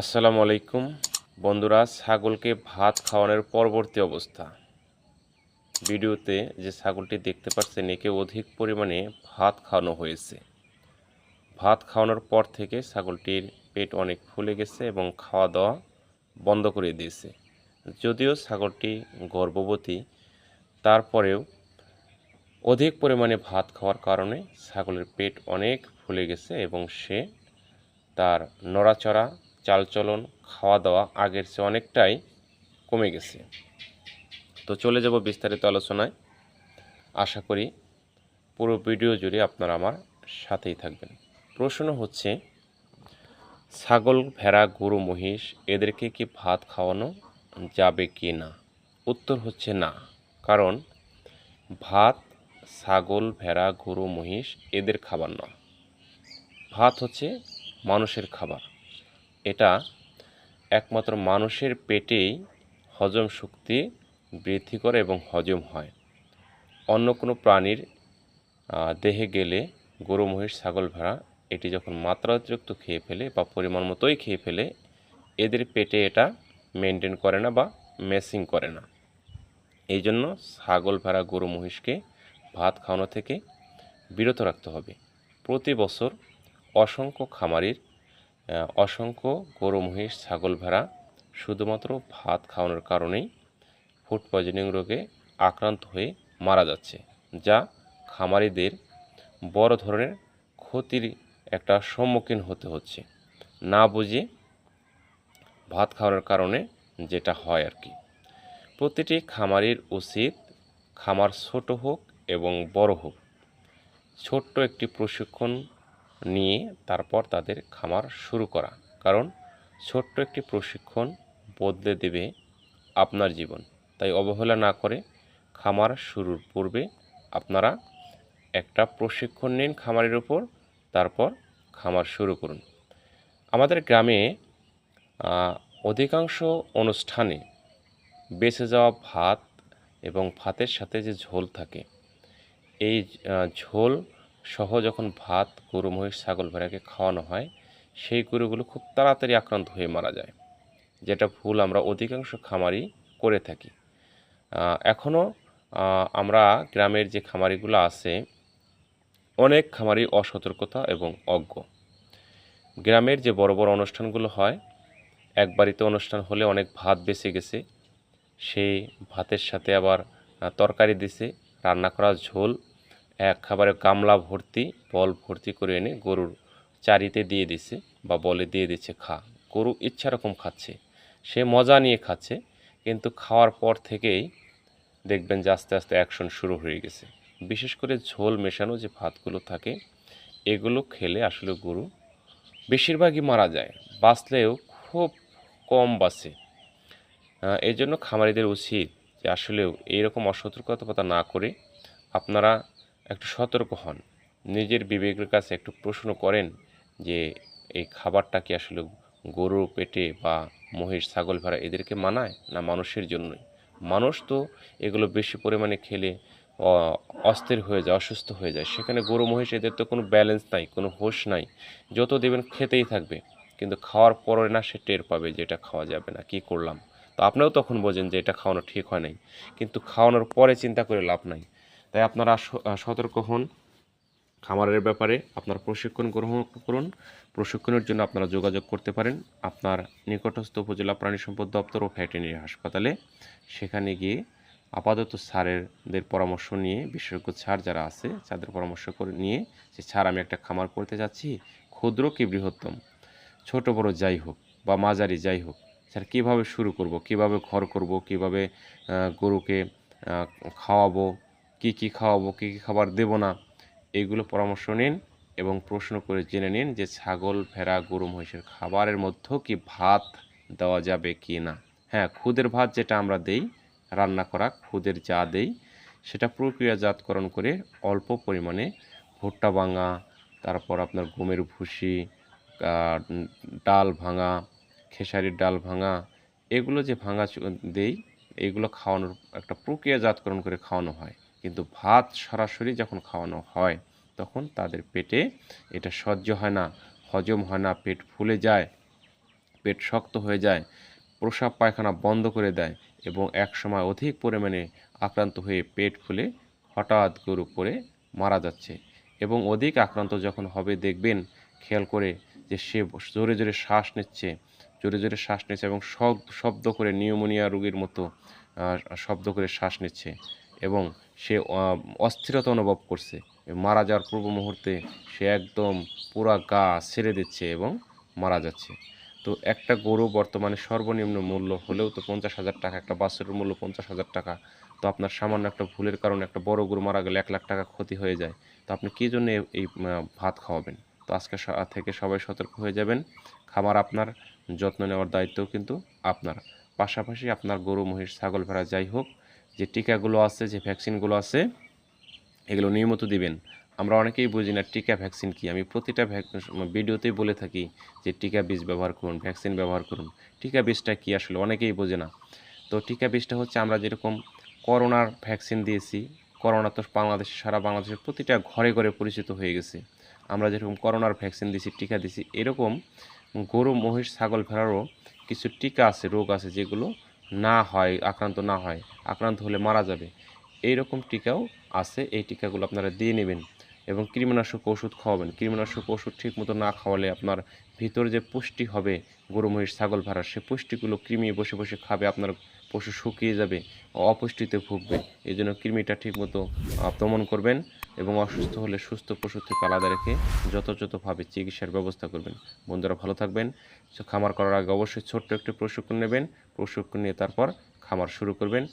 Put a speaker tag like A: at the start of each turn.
A: আসসালামু আলাইকুম। বন্ধুরা, ছাগলকে ভাত খাওয়ানোর পরবর্তী অবস্থা। ভিডিওতে যে ছাগলটি দেখতে পাচ্ছেন, একে অধিক পরিমাণে ভাত খাওয়ানো হয়েছে। ভাত খাওয়ানোর পর থেকে ছাগলটির পেট অনেক ফুলে গেছে এবং খাওয়া দাওয়া বন্ধ করে দিয়েছে। যদিও ছাগলটি গর্ভবতী, তারপরেও অধিক পরিমাণে ভাত খাওয়ার কারণে ছাগলের পেট অনেক ফুলে গেছে এবং সে তার নড়াচড়া চালচলন খাওয়া দাওয়া আগের চেয়ে অনেকটাই কমে গেছে। তো চলে যাব বিস্তারিত আলোচনায়। আশা করি পুরো ভিডিও জুড়ে আপনারা আমার সাথেই থাকবেন। প্রশ্ন হচ্ছে, ছাগল, ভেড়া, গরু, মহিষ এদেরকে কি ভাত খাওয়ানো যাবে কি না? উত্তর হচ্ছে না। কারণ ভাত, ছাগল, ভেড়া, গরু, মহিষ এদের খাবার নয়। ভাত হচ্ছে মানুষের খাবার। এটা একমাত্র মানুষের পেটেই হজম শক্তি বৃদ্ধি করে এবং হজম হয়। অন্য কোনো প্রাণীর দেহে গেলে গরু, মহিষ, ছাগল, ভেড়া, এটি যখন মাত্রা অতিরিক্ত খেয়ে ফেলে বা পরিমাণ মতোই খেয়ে ফেলে, এদের পেটে এটা মেনটেন করে না বা মেসিং করে না। এই জন্য ছাগল, ভেড়া, গরু, মহিষকে ভাত খাওয়ানো থেকে বিরত রাখতে হবে। প্রতি বছর অসংখ্য খামারির অসংখ্য গরু, মহিষ, ছাগল ভেড়া শুধুমাত্র ভাত খাওয়ানোর কারণেই ফুড পয়জনিং রোগে আক্রান্ত হয়ে মারা যাচ্ছে, যা খামারিদের বড় ধরনের ক্ষতির একটা সম্মুখীন হতে হচ্ছে। না বুঝে ভাত খাওয়ানোর কারণে যেটা হয় আর কি। প্রতিটি খামারির উচিত খামার ছোট হোক এবং বড় হোক। ছোট্ট একটি প্রশিক্ষণ নিয়ে তারপর তাদের খামার শুরু করা। কারণ ছোট্ট একটি প্রশিক্ষণ বদলে দেবে আপনার জীবন। তাই অবহেলা না করে খামার শুরুর পূর্বে আপনারা একটা প্রশিক্ষণ নিন খামারের উপর, তারপর খামার শুরু করুন। আমাদের গ্রামে অধিকাংশ অনুষ্ঠানে বেঁচে যাওয়া ভাত এবং ভাতের সাথে যে ঝোল থাকে, এই ঝোল সহ যখন ভাত, গরু, মহিষ, ছাগল ভেড়াকে খাওয়ানো হয়, সেই গরুগুলো খুব তাড়াতাড়ি আক্রান্ত হয়ে মারা যায়। যেটা ভুল আমরা অধিকাংশ খামারি করে থাকি। এখনও আমরা গ্রামের যে খামারিগুলো আছে, অনেক খামারি অসতর্কতা এবং অজ্ঞ। গ্রামের যে বড় বড় অনুষ্ঠানগুলো হয়, এক বাড়িতে অনুষ্ঠান হলে অনেক ভাত বেঁচে গেছে, সেই ভাতের সাথে আবার তরকারি দিছে, রান্না করা ঝোল এক খাবারে গামলা ভর্তি, বল ভর্তি করে এনে গরুর চারিতে দিয়ে দিছে বা বলে দিয়ে দিচ্ছে খা। গরু ইচ্ছা রকম খাচ্ছে, সে মজা নিয়ে খাচ্ছে, কিন্তু খাওয়ার পর থেকেই দেখবেন যে আস্তে আস্তে অ্যাকশন শুরু হয়ে গেছে। বিশেষ করে ঝোল মেশানো যে ভাতগুলো থাকে, এগুলো খেলে আসলে গরু বেশিরভাগই মারা যায়, বাঁচলেও খুব কম বাঁচে। এই জন্য খামারিদের উচিত যে আসলেও এইরকম অসতর্কতা না করে আপনারা একটু সতর্ক হন। নিজের বিবেকের কাছে একটু প্রশ্ন করেন যে, এই খাবারটা কি আসলে গরু, পেটে বা মহিষ, ছাগল, ভেড়া এদেরকে মানায় না মানুষের জন্যই? মানুষ তো এগুলো বেশি পরিমাণে খেলে অস্থির হয়ে যায়, অসুস্থ হয়ে যায়। সেখানে গরু, মহিষ এদের তো কোনো ব্যালেন্স নাই, কোনো হোশ নাই। যত দেবেন খেতেই থাকবে। কিন্তু খাওয়ার পরে না সে টের পাবে যে এটা খাওয়া যাবে না, কি করলাম? তো আপনিও তখন বোঝেন যে এটা খাওয়ানো ঠিক হয় নাই। কিন্তু খাওয়ানোর পরে চিন্তা করে লাভ নাই। তাই আপনারা সতর্ক হন। খামারের ব্যাপারে আপনার প্রশিক্ষণ গ্রহণ করুন। প্রশিক্ষণের জন্য আপনারা যোগাযোগ করতে পারেন আপনার নিকটস্থ উপজেলা প্রাণী সম্পদ দপ্তর ও ভেটেরিনারি হাসপাতালে। সেখানে গিয়ে আপাতত স্যারেরদের পরামর্শ নিয়ে, বিশেষজ্ঞ স্যার যারা আছে তাদের পরামর্শ করে নিয়ে যে, স্যার, আমি একটা খামার করতে যাচ্ছি, ক্ষুদ্র কি বৃহত্তম? ছোট, বড় যাই হোক বা মাঝারি যাই হোক, স্যার, কীভাবে শুরু করব? কীভাবে ঘর করব? কীভাবে গরুকে খাওয়াবো? কি কি খাওয়াবো, কি কি খাবার দেব না এইগুলো পরামর্শ নিন এবং প্রশ্ন করে জেনে নিন যে ছাগল, ভেড়া, গরু, মহিষের খাবারের মধ্যেও কি ভাত দেওয়া যাবে কি না। হ্যাঁ খুদের ভাত যেটা আমরা দেই, রান্না করা খুদের যা দেই, সেটা প্রক্রিয়াজাতকরণ করে অল্প পরিমাণে ভুট্টা ভাঙা, তারপর আপনার গমের ভুসি ডাল ভাঙা, খেসারির ডাল ভাঙা, এগুলো যে ভাঙা দেই, এগুলো খাওয়ানোর একটা প্রক্রিয়াজাতকরণ করে খাওয়ানো হয়। কিন্তু ভাত সরাসরি যখন খাওয়ানো হয়, তখন তাদের পেটে এটা সহ্য হয় না, হজম হয় না, পেট ফুলে যায়, পেট শক্ত হয়ে যায়, প্রসাব পায়খানা বন্ধ করে দেয় এবং একসময় অধিক পরিমাণে আক্রান্ত হয়ে পেট ফুলে হঠাৎ গরু পড়ে মারা যাচ্ছে এবং অধিক আক্রান্ত যখন হবে দেখবেন, খেয়াল করে যে সে জোরে জোরে শ্বাস নিচ্ছে, জোরে জোরে শ্বাস নিচ্ছে এবং শব্দ করে নিউমোনিয়া রোগীর মতো শব্দ করে শ্বাস নিচ্ছে। এবং সে অস্থিরতা অনুভব করছে। মারা যাওয়ার পূর্ব মুহূর্তে সে একদম পুরা গা ছেড়ে দিচ্ছে এবং মারা যাচ্ছে। তো একটা গরু বর্তমানে সর্বনিম্ন মূল্য হলেও তো পঞ্চাশ হাজার টাকা, একটা বাছুরের মূল্য পঞ্চাশ হাজার টাকা। তো আপনার সামান্য একটা ভুলের কারণে একটা বড় গরু মারা গেলে এক লাখ টাকা ক্ষতি হয়ে যায়। তো আপনি কী জন্য এই- ভাত খাওয়াবেন? তো আজকে থেকে সবাই সতর্ক হয়ে যাবেন। খাবার আপনার, যত্ন নেওয়ার দায়িত্বও কিন্তু আপনার। পাশাপাশি আপনার গরু, মহিষ, ছাগল ভেড়া যাই হোক যে টিকাগুলো আছে, যে ভ্যাকসিনগুলো আছে, এগুলো নিয়মিত দিবেন। আমরা অনেকেই বুঝি না টিকা ভ্যাকসিন কি। আমি প্রতিটা ভিডিওতেই বলে থাকি যে টিকা বীজ ব্যবহার করুন, ভ্যাকসিন ব্যবহার করুন। টিকা বীজটা কি আসলে অনেকেই বোঝে না। তো টিকা বীজটা হচ্ছে আমরা যেরকম করোনার ভ্যাকসিন দিয়েছি, করোনা তো বাংলাদেশে, সারা বাংলাদেশের প্রতিটা ঘরে ঘরে পরিচিত হয়ে গেছে। আমরা যেরকম করোনার ভ্যাকসিন দিছি টিকা দিছি এরকম গরু, মহিষ, ছাগল, ভেড়ারও কিছু টিকা আছে, রোগ আছে যেগুলো না হয়, আক্রান্ত না হয়, আক্রান্ত হলে মারা যাবে। এই রকম টিকাও আছে, এই টিকাগুলো আপনারা দিয়ে নেবেন এবং কৃমিনাশক ওষুধ খাওয়াবেন। কৃমিনাশক ওষুধ ঠিক মতো না খাওয়ালে আপনার ভিতর যে পুষ্টি হবে, গরু, মহিষ, ছাগল ভেড়া সে পুষ্টিগুলো কৃমি বসে বসে খাবে, আপনার পশু শুকিয়ে যাবে, অপুষ্টিতে ভুগবে। এই জন্য কৃমিটা ঠিকমতো আক্রমণ করবেন এবং অসুস্থ হলে সুস্থ পশু থেকে আলাদা রেখে যথাযথভাবে চিকিৎসার ব্যবস্থা করবেন। বন্ধুরা ভালো থাকবেন। খামার করার আগে অবশ্যই ছোট্ট একটি প্রশিক্ষণ নেবেন। প্রশিক্ষণ নিয়ে তারপর খামার শুরু করবেন।